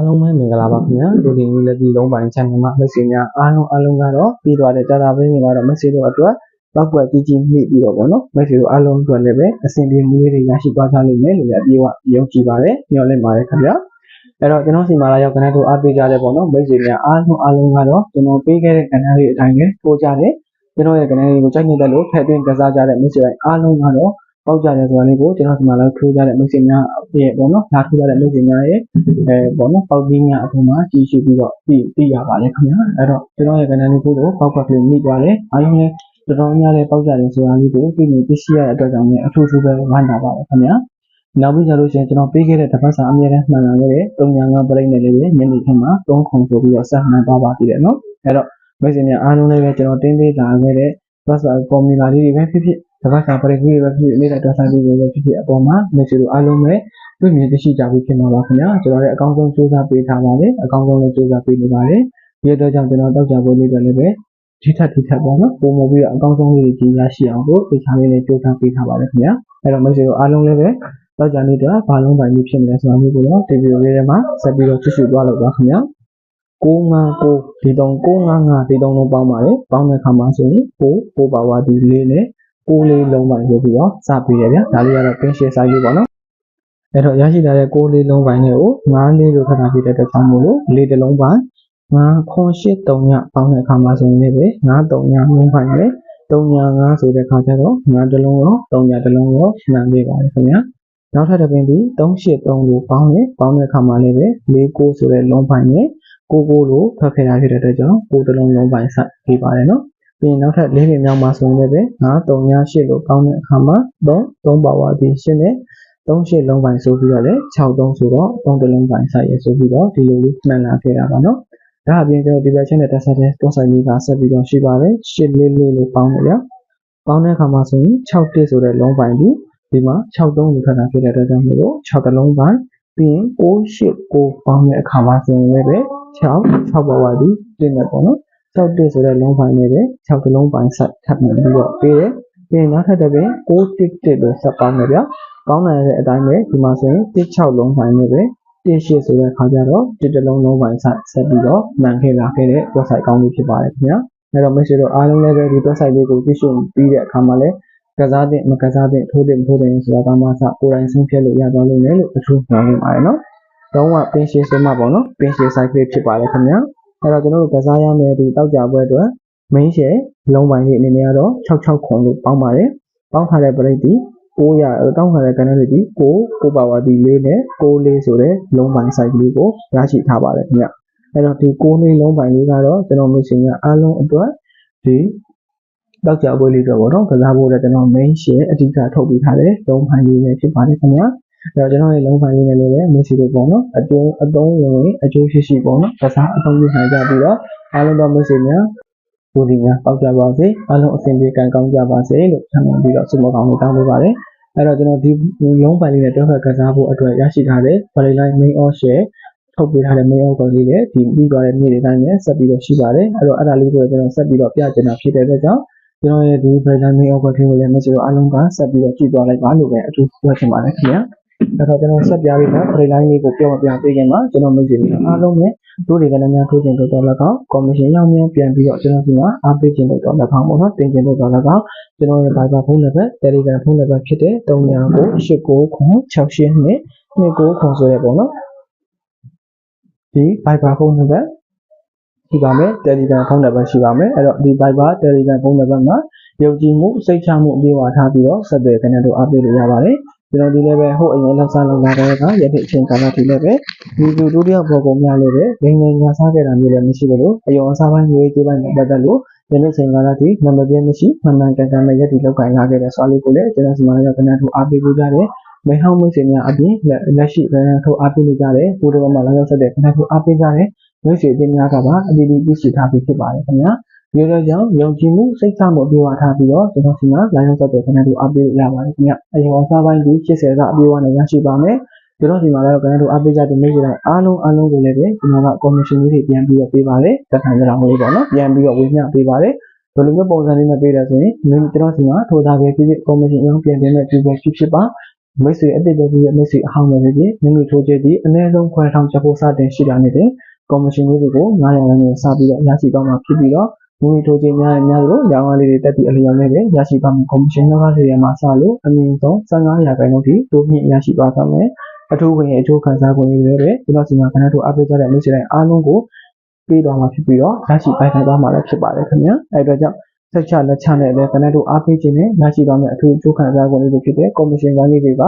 အားလုံးပဲမင်္ဂလာပါခင်ဗျာလူဒီမျိုးလက်ပြီးလုံးပိုင်း channel မှာ message များအားလုံးအားလုံးကတော့ပြီးသွားတဲ့ data ပေးနေကတော့ message တို့အတွက်ပောက်ကွက်ကြီးကြီးမိပြီးတော့ဗောနော် message တို့အားလုံးအတွက်လည်းပဲအဆင်ပြေမှုလေးတွေရရှိသွားကြလိမ့်မယ်လို့လည်းအပြေအဝယုံကြည်ပါတယ်ညှော်လင့်ပါတယ်ခင်ဗျာအဲ့တော့ကျွန်တော်စီမာလာရောက်ကနေတို့အားပေးကြတဲ့ဗောနော် message များအားလုံးအားလုံးကတော့ကျွန်တော်ပေးခဲ့တဲ့ channel လေးအတိုင်းပဲပို့ကြတယ်ကျွန်တော်ရဲ့ channel လေးကိုကြိုက်နေတဲ့လို့ထည့်သွင်းကစားကြတဲ့ message တိုင်းအားလုံးကတော့ ပေါက်ကြတယ်ဆိုတာလေးကိုကျွန်တော်ဒီမှာလည်းထိုးကြတဲ့ message များရဲ့ပေါ့နော်လာထိုးကြတဲ့ message များရဲ့အဲပေါ့နော်ပေါက်ပြီးများအပေါ်မှာကြည့်ရှုပြီးတော့သိသိရပါတယ်ခင်ဗျာအဲ့တော့ကျွန်တော်ရဲ့ channel လေးကိုတော့ပေါက်ပေါက်ကလေးမိသွားတယ်အားလုံးလည်းတော်တော်များများလည်းပေါက်ကြတယ်ဆိုတာလေးကိုသိနေသိရှိရတဲ့အတွက်ကြောင့်လည်းအထူးထူးပဲဝမ်းသာပါတယ်ခင်ဗျာနောက်ပြီးကြလို့ရှိရင်ကျွန်တော်ပေးခဲ့တဲ့တစ်ပတ်စာအမြဲတမ်းမှန်လာခဲ့တဲ့တုံညာငါပရိတ်နဲ့လေးပဲညနေခင်းမှာသုံးခုဆိုပြီးတော့ဆက်မှန်သွားပါသေးတယ်နော်အဲ့တော့ message များအားလုံးလည်းပဲကျွန်တော်တင်းပေးလာခဲ့တဲ့ပတ်စာ formula လေးတွေပဲဖြစ်ဖြစ် တပတ်စာပရိတ်ကြီးတွေပဲဖြစ်ဖြစ်နေ့တိုင်းတွက်ဆိုင်ပြီးတွေပဲဖြစ်ဖြစ်အပေါ်မှာ message တို့အားလုံးပဲတွေ့မြင်သိရှိကြပြီးဖြစ်မှာပါခင်ဗျာကျွန်တော်လည်းအကောင်းဆုံးစူးစမ်းပေးထားပါတယ်အကောင်းဆုံးလည်းစူးစမ်းပေးနေပါတယ်ဒီအတွက်ကြောင့်ကျွန်တော်တောက်ကြဖို့လေးတွေလည်းပဲထိထက်ထိထက်ပေါ့နော်ပုံမပြီးတော့အကောင်းဆုံးလေးကြီးရရှိအောင်ကိုသိချာလေးနဲ့စူးစမ်းပေးထားပါတယ်ခင်ဗျာအဲ့တော့ message တို့အားလုံးလည်းပဲတောက်ကြနေတဲ့ဘာလုံးပိုင်းကြီးဖြစ်မလဲဆိုတာမျိုးကိုတော့ဒီဗီဒီယိုလေးထဲမှာဆက်ပြီးတော့ကြည့်ရှုသွားလို့ပါခင်ဗျာ959ဒီတုံ955ဒီတုံလုံးပေါင်းပါတယ်ပေါင်းတဲ့အခါမှာဆိုရင်9 9ပါဝါဒီလေးနဲ့ 6လေးလုံးပိုင်းဆိုပြီးတော့စပေးတယ်ဗျာဒါလေးကတော့ pin share size လေးပေါ့နော်အဲ့တော့ရရှိလာတဲ့6လေးလုံးပိုင်းတွေကို9လေးလို့ခဏပြတဲ့အတွက်ကြောင့်မို့လို့လေးတစ်လုံးပိုင်း9ခွန်8 3ညပေါင်းတဲ့အခါမှာဆိုရင်လည်း9 3ညလုံးပိုင်းနဲ့3ည9ဆိုတဲ့အခါကျတော့9တစ်လုံးရော3ညတစ်လုံးရောမှန်ပေးပါတယ်ခင်ဗျာနောက်ထပ်တစ်ပင်ဒီ383ကိုပေါင်းတယ်ပေါင်းတဲ့အခါမှာလည်းပဲ49ဆိုတဲ့လုံးပိုင်းနဲ့ကိုကိုလိုထွက်ခဲ့တာဖြစ်တဲ့အတွက်ကြောင့်ကိုတစ်လုံးလုံးပိုင်းဆက်ပေးပါတယ်နော် ပြီးရင်နောက်ထပ်၄ပင်မြောက်မှာဆိုရင်လည်းပဲ9 3 8လို့ပေါင်းတဲ့အခါမှာ3 3ပါဝါဒီ8နဲ့3 8လုံးပိုင်းဆိုပြီးတော့လည်း6 3ဆိုတော့3တစ်လုံးပိုင်းဆက်ရဆိုပြီးတော့ဒီလိုလေးမှန်လာခဲ့တာပါနော်ဒါအပြင်ကျွန်တော်ဒီဘက်ချင်းနဲ့တက်ဆက်တဲ့တွန်းဆိုင်လေးကဆက်ပြီးတော့ရှိပါတယ်8လေးလေးလို့ပေါင်းတယ်ဗျပေါင်းတဲ့အခါမှာဆိုရင်6တစ်ဆိုတဲ့လုံးပိုင်းဒီဒီမှာ6 3လို့ထပ်တာဖြစ်တဲ့အတွက်ကြောင့်မို့လို့6တစ်လုံးပိုင်းပြီးရင်6 8 9ပေါင်းတဲ့အခါမှာဆိုရင်လည်းပဲ6 6ပါဝါဒီပြင်မယ်ပေါ့နော် 6တစ်ဆိုတဲ့လုံးပိုင်းနဲ့ပဲ6ကလုံးပိုင်းဆက်ထပ်ပြီးတော့ပေးတယ်။ပြီးရင်နောက်ထပ်တစ်ပင်6တစ်တစ်လို့ဆက်ပေါင်းမယ်ဗျာ။ပေါင်းနိုင်တဲ့အတိုင်းပဲဒီမှာဆိုရင်1 6လုံးပိုင်းနဲ့ပဲ1ရှစ်ဆိုတဲ့ခါကျတော့တစ်တလုံးလုံးပိုင်းဆက်ဆက်ပြီးတော့မှန်ခဲ့လာခဲ့တဲ့ website ကောင်းလေးဖြစ်ပါတယ်ခင်ဗျာ။အဲ့တော့ message တော့အားလုံးလည်းပဲဒီ website လေးကိုကြည့်ရှုပြီးတဲ့အခါမှာလည်းကစားတဲ့မကစားတဲ့ထိုးတဲ့မထိုးတဲ့ဆိုတာကမှစကိုယ်တိုင်ဆုံးဖြတ်လို့ရသွားလိမ့်မယ်လို့အထူးညွှန်နေပါတယ်နော်။တော့ကပင်ရှင်းစမပေါ့နော်ပင်ရှင်း site လေးဖြစ်ပါတယ်ခင်ဗျာ။ အဲ့တော့ကျွန်တော်တို့ကစားရမယ့်ဒီတောက်ကြပွဲအတွက် main share လုံးပိုင်းလေးအနေနဲ့ကတော့66ခွန်လို့ပေါင်းပါတယ်။ပေါင်းထားတဲ့ break ဒီ900တောင်းထားတဲ့ canal လေးဒီ9 9 power ဒီလေးနဲ့6လေးဆိုတဲ့လုံးပိုင်း size လေးကိုရရှိထားပါတယ်ခင်ဗျ။အဲ့တော့ဒီ6လေးလုံးပိုင်းလေးကတော့ကျွန်တော် mission ကအားလုံးအတွက်ဒီတောက်ကြပွဲလေးတွေပေါ့နော်ကစားဖို့အတွက်ကျွန်တော် main share အဓိကထုတ်ပေးထားတဲ့လုံးပိုင်းလေးပဲဖြစ်ပါတယ်ခင်ဗျာ။ အဲ့တော့ကျွန်တော်ရဲ့လုံးပိုင်းလေးနဲ့လည်းပဲ Messi တို့ပေါ့နော်အကျိုးအသုံးဝင်အကျိုးရှိရှိပေါ့နော်ကစားအသုံးပြုနိုင်ကြပြီးတော့အားလုံးတော့ Messi များဘူဒီများပေါက်ကြပါစေအားလုံးအဆင်ပြေကံကောင်းကြပါစေလို့ဆန္ဒပြီးတော့ဆုမကောင်းလို့တောင်းပေးပါတယ်အဲ့တော့ကျွန်တော်ဒီလုံးပိုင်းလေးနဲ့တွဲဖက်ကစားဖို့အတွက်ရရှိထားတဲ့ Play Line Main All Share ထုတ်ပေးထားတဲ့ Main All ကိုလေးလည်းဒီပြီးသွားတဲ့နေ့တွေတိုင်းနဲ့ဆက်ပြီးတော့ရှိပါတယ်အဲ့တော့အဲ့ဒါလေးကိုကျွန်တော်ဆက်ပြီးတော့ပြချင်တာဖြစ်တဲ့အတွက်ကြောင့်ကျွန်တော်ရဲ့ဒီ Play Line Main All ကိုလေးကိုလည်း message အားလုံးကဆက်ပြီးတော့ကြည့်သွားလိုက်ပါလို့ပဲအထူးပြောချင်ပါတယ်ခင်ဗျာ အဲ့တော့ကျွန်တော်ဆက်ပြပေးတာ free line လေးကိုပြောမပြပေးခင်မှာကျွန်တော်မိတ်ဆွေတွေအားလုံးနဲ့တို့တွေကလည်းများထိုးကျင်တော့တော့လည်းကောင်း commission ရောက်မြန်ပြန်ပြီးတော့ကျွန်တော်ဒီမှာအားပေးခြင်းတော့တော့လည်းကောင်းပေါ့နော်တင်ခြင်းတော့တော့လည်းကောင်းကျွန်တော်ရဲ့ Viber ဖုန်းနံပါတ် Telegram ဖုန်းနံပါတ်ဖြစ်တဲ့39986968နဲ့29ခွန်ဆိုရဲပေါ့နော်ဒီ Viber ဖုန်းနံပါတ်ရှိပါမယ် Telegram ဖုန်းနံပါတ်ရှိပါမယ်အဲ့တော့ဒီ Viber Telegram ဖုန်းနံပါတ်မှာယုံကြည်မှုစိတ်ချမှုအပြည့်အဝထားပြီးတော့ဆက်သွယ်ခဏတို့အားပေးလို့ရပါတယ် ကျွန်တော်ဒီလည်းပဲဟိုအရင်လောက်စားလောက်လာတဲ့ကရတဲ့အချိန်ကာလထိလည်းပဲဒီလူဒုတိယဘောကုံများလည်းပဲငိမ့်ငိမ့်ညာစားခဲ့တာမျိုးလည်းမရှိဘူးလို့အယောအစားပိုင်းရွေးကြေးပိုင်းနဲ့ပတ်သက်လို့ယနေ့ချိန်ကာလထိနံပါတ်ပြည့်မရှိမှန်မှန်ကန်ကန်နဲ့ရက်တီလောက်ကန်လာခဲ့တဲ့ဆွာလေးကိုလည်းကျွန်တော်စီမံရကနထူအားပေးလို့ကြတယ်မဲဟောင်းမွေးစင်များအပြင်လက်ရှိလည်းထုတ်အားပေးလို့ကြတယ်ပိုးတော်မှာလာရောက်ဆက်တဲ့ခဏထူအားပေးကြတယ်မွေးစင်အပြင်များကပါအတီးတီးပြည့်စုံထားပြီးဖြစ်ပါတယ်ခင်ဗျာ ဒီလိုကြောင့်ယုံကြည်မှုစိတ်ချမှုအပြည့်အဝထားပြီးတော့ကျွန်တော်စီမှာ line ဆက်တဲ့ခဏတူအပေးရပါတယ်ခင်ဗျအရင်အစားပိုင်းဒီ80ကအပြည့်အဝနဲ့ရရှိပါမယ်ကျွန်တော်စီမှာလည်းခဏတူအပေးကြတဲ့မိတ်ဆွေတိုင်းအားလုံးအားလုံးကိုလည်းပဲကျွန်တော်က commission လေးတွေပြန်ပြီးတော့ပေးပါတယ်တက်ခံကြတာမျိုးပေါ့နော်ပြန်ပြီးတော့ဝေမျှပေးပါတယ်ဘယ်လိုမျိုးပုံစံလေးနဲ့ပေးတယ်ဆိုရင်ကျွန်တော်စီမှာထိုးသားပဲဖြစ်ဖြစ် commission အရင်ပြန်ပြန်နဲ့ပြည့်ပြည့်ဖြစ်ဖြစ်ပါမိတ်ဆွေအတိတ်ပဲပြီးမိတ်ဆွေအဟောင်းပဲပြီးမိမိထိုးချက်ဒီအနည်းဆုံး9000ချက်ဖို့စတင်ရှိတာနေတဲ့ကော်မရှင်လေးတွေကို900ရန်းနဲ့စပြီးတော့ရရှိသွားမှာဖြစ်ပြီးတော့ မိမိထိုးချက်များများလို့ရောင်းအားလေးတွေတက်ပြီးအလျော်လေးတွေရရှိသွားမှာကော်မရှင်လောကတွေမှာစလို့အမြင့်ဆုံး15ရာခိုင်နှုန်းထိတိုးမြင့်ရရှိသွားပါမယ်အထူးဝင်အကျိုးခံစား권တွေလည်းဒီလောက်စီမှာခဏတို့အပိတ်ကြတဲ့မိတ်ဆွေတိုင်းအားလုံးကိုပေးသွားမှာဖြစ်ပြီးတော့ရရှိပိုင်ဆိုင်သွားမှာလည်းဖြစ်ပါတယ်ခင်ဗျာအဲအတွက်ကြောင့်ဆက်ချလက်ချနဲ့လည်းခဏတို့အားပေးခြင်းနဲ့ရရှိသွားမယ့်အထူးအကျိုးခံစား권တွေဖြစ်တဲ့ကော်မရှင်ပိုင်းလေးတွေက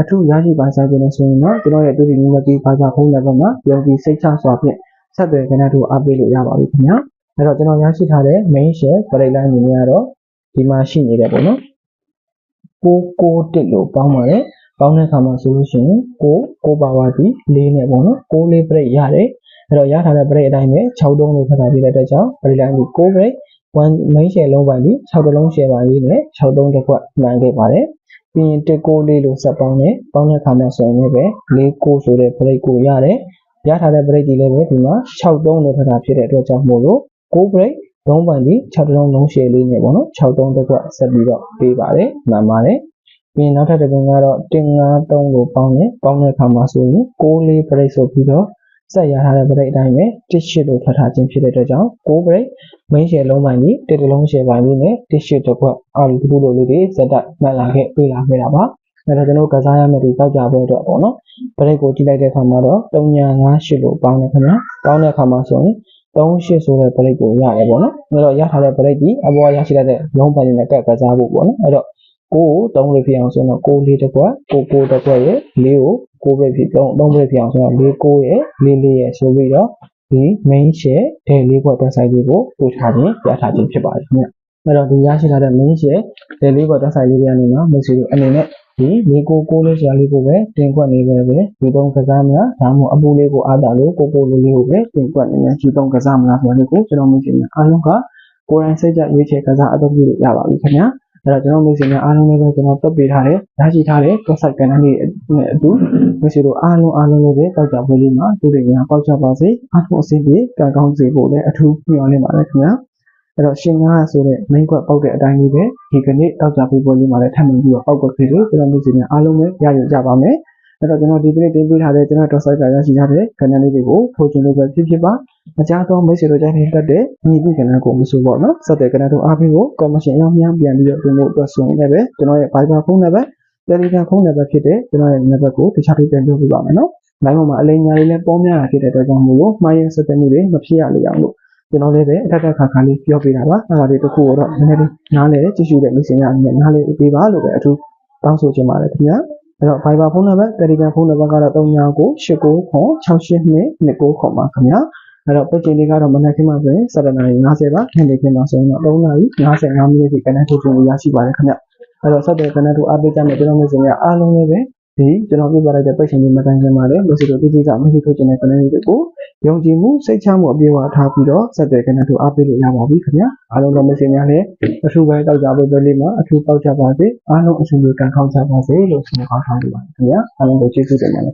အထူးရရှိပိုင်ဆိုင်ခြင်းနဲ့ဆိုရင်တော့ကျွန်တော်ရဲ့တူတီမျိုးကြီးဘာသာဖုန်းနံပါတ်မှာယုံကြည်စိတ်ချစွာဖြင့်ဆက်သွယ်ခဏတို့အားပေးလို့ရပါပြီခင်ဗျာ အဲ့တော့ကျွန်တော်ရရှိထားတဲ့ main share ပရိတ်လိုင်းအနေနဲ့ကတော့ဒီမှာရှိနေတယ်ပေါ့နော်661လို့ပေါင်းပါတယ်ပေါင်းတဲ့အခါမှာဆိုလို့ရှိရင်6 6ပါဝါဒီ4နဲ့ပေါ့နော်6လေးပရိတ်ရတယ်အဲ့တော့ရထားတဲ့ပရိတ်အတိုင်းပဲ6တုံးလို့ဖတ်တာပြတဲ့အတွက်ကြောင့်ပရိတ်လိုင်းဒီ6ပရိတ်1 main share လုံးပိုင်းဒီ6တလုံး share ပါလေးနဲ့6တုံးတစ်ခွက်နိုင်ခဲ့ပါတယ်ပြီးရင်1 6လေးလို့ဆက်ပေါင်းတယ်ပေါင်းတဲ့အခါမှာဆိုရင်လည်းပဲ4 6ဆိုတဲ့ပရိတ်ကိုရတယ်ရထားတဲ့ပရိတ်ဒီလည်းပဲဒီမှာ6တုံးလို့ဖတ်တာဖြစ်တဲ့အတွက်ကြောင့်မို့လို့ 6ပရိတ်လုံးပိုင်းဒီ6တလုံးလုံး share လေးနဲ့ပေါ့နော်6တုံးတစ်ခွက်ဆက်ပြီးတော့ပေးပါတယ်မှန်ပါတယ်ပြီးရင်နောက်ထပ်တစ်ပင်ကတော့တင်93ကိုပေါင်းတယ်ပေါင်းတဲ့အခါမှာဆိုရင်6လေးပရိတ်ဆိုပြီးတော့ဆက်ရထားတဲ့ပရိတ်အတိုင်းပဲ18လို့ထွက်ထားခြင်းဖြစ်တဲ့အတွက်ကြောင့်6ပရိတ် main share လုံးပိုင်းကြီးတစ်တလုံး share ပိုင်းလေးနဲ့18တစ်ခွက်အားလုံးဒီလိုလိုလေးတွေဇက်တက်မှတ်လာခဲ့တွေ့လာခဲ့တာပါအဲ့တော့ကျွန်တော်ကစားရမယ့်ဒီတောက်ကြပွဲအတွက်ပေါ့နော်ပရိတ်ကိုကြည့်လိုက်တဲ့အခါမှာတော့358လို့ပေါင်းတယ်ခင်ဗျာပေါင်းတဲ့အခါမှာဆိုရင် 38ဆိုတဲ့ပရိတ်ကိုရတယ်ပေါ့နော်အဲ့တော့ရထားတဲ့ပရိတ်ဒီအပေါ်ရရှိတဲ့လုံးပိုင်းနဲ့ကပ်ကစားဖို့ပေါ့နော်အဲ့တော့ကိုကို3လေးဖြစ်အောင်ဆိုတော့6လေးတစ်ခွက်6 6တစ်ခွက်ရဲ့4ကို6ပဲဖြစ်3 3ပဲဖြစ်အောင်ဆိုတော့4 9ရဲ့4 4ရဲ့ဆိုပြီးတော့ဒီ main share ဒဲလေးခွက်တက်ဆိုင်လေးကိုပို့ထားခြင်းပြထားခြင်းဖြစ်ပါတယ်ခင်ဗျ အဲ့တော့ဒီရရှိလာတဲ့ main share ဒဲလေးခွက်တက်ဆိုင်လေးတွေကနေမှာမိတ်ဆွေတို့အနေနဲ့ဒီလေးကိုကိုလေးဆရာလေးကိုပဲတင်ခွက်နေပဲပဲဒီသုံးကစားများဒါမှမဟုတ်အပူလေးကိုအားတာလို့ကိုကိုလေးလေးကိုပဲတင်ခွက်နေမယ်ဒီသုံးကစားမလားဆိုတော့ကိုကျွန်တော်မိတ်ဆွေများအားလုံးကကိုယ်တိုင်စိတ်ကြရွေးချယ်ကစားအသုံးပြုလို့ရပါပြီခင်ဗျာအဲ့တော့ကျွန်တော်မိတ်ဆွေများအားလုံးလည်းပဲကျွန်တော်တွက်ပေးထားတဲ့ရရှိထားတဲ့ website ကန်လေးနဲ့အတူမိတ်ဆွေတို့အားလုံးအားလုံးလည်းပဲတောက်ကြပွဲလေးမှာသူတွေများပေါက်ချပါစေအားလုံးအဆင်ပြေကံကောင်းစေဖို့လည်းအထူးမျှော်လင့်ပါတယ်ခင်ဗျာ အဲ့တော့ရှင်ကားဆိုတဲ့ main ကွက်ပေါက်တဲ့အတိုင်းလေးပဲဒီကနေ့တောက်ကြပွဲပွဲလေးမှာလည်းထပ်မံပြီးတော့ပေါက်ကွက်သေးတယ်ကျွန်တော်မိတ်ဆွေများအားလုံးလည်းရယူကြပါမယ်အဲ့တော့ကျွန်တော်ဒီကနေ့တင်ပြထားတဲ့ကျွန်တော် website ကရရှိထားတဲ့ channel လေးတွေကိုထိုးချင်လို့ပဲဖြစ်ဖြစ်ပါမကြားသောမိတ်ဆွေတို့ကြိုက်နေတတ်တဲ့ညီပု channel ကိုမဆိုပေါ့နော်စတဲ့ channel တို့အားပေးဖို့ commission အများများပြန်ပြီးတော့တင်ဖို့အတွက်ဆိုရင်လည်းပဲကျွန်တော်ရဲ့ Viber ဖုန်းနံပါတ် Telegram ဖုန်းနံပါတ်ဖြစ်တဲ့ကျွန်တော်ရဲ့နံပါတ်ကိုတခြားလေးပြန်ပြောပြပါမယ်နော်။လိုင်းပေါ်မှာအလိမ်ညာလေးနဲ့ပေါများတာဖြစ်တဲ့အတွက်ကြောင့်မို့လို့မှားရင်ဆက်သွယ်မှုတွေမဖြစ်ရလေအောင်လို့ ကျွန်တော်လည်းပဲအထက်ထက်ခါခါလေးပြောပြတာပါ။အဲဒါလေးတစ်ခုတော့နည်းနည်းလေးနားလေကြည့်ရှုတဲ့မိတ်ဆွေများအနေနဲ့နားလေပေးပါလို့ပဲအထူးတောင်းဆိုချင်ပါတယ်ခင်ဗျာ။အဲ့တော့ Viber ဖုန်းနံပါတ် Telegram ဖုန်းနံပါတ်ကတော့39989269ခေါ်ပါခင်ဗျာ။အဲ့တော့ပတ်ချိန်လေးကတော့မနက်ခင်းမှဆိုရင်7:50ပါညနေခင်းမှဆိုရင်တော့3:55မိနစ်ထိကနေထုတ်ပြန်ရရှိပါတယ်ခင်ဗျ။အဲ့တော့ဆက်တဲ့ကနေတို့အားပေးကြမယ်ကျွန်တော်မျိုးစင်များအားလုံးလည်းပဲ ဒီကျွန်တော်ပြပြလိုက်တဲ့ပတ်ချိန်လေးမတိုင်ခင်မှာလည်းလို့ဆိုတော့ဒီဒီကမရှိထုတ်ခြင်းတဲ့ကနေတွေကိုယုံကြည်မှုစိတ်ချမှုအပြည့်အဝထားပြီးတော့ဆက်တဲ့ကနေတို့အားပေးလို့ရပါပြီခင်ဗျာအားလုံးတော့မစင်များလည်းအထူးပဲတောက်ကြပွဲပွဲလေးမှာအထူးပေါက်ကြပါစေအားလုံးအဆင်ပြေကံကောင်းကြပါစေလို့ဆုမကောင်းထားပါခင်ဗျာအားလုံးကိုကျေးဇူးတင်ပါတယ်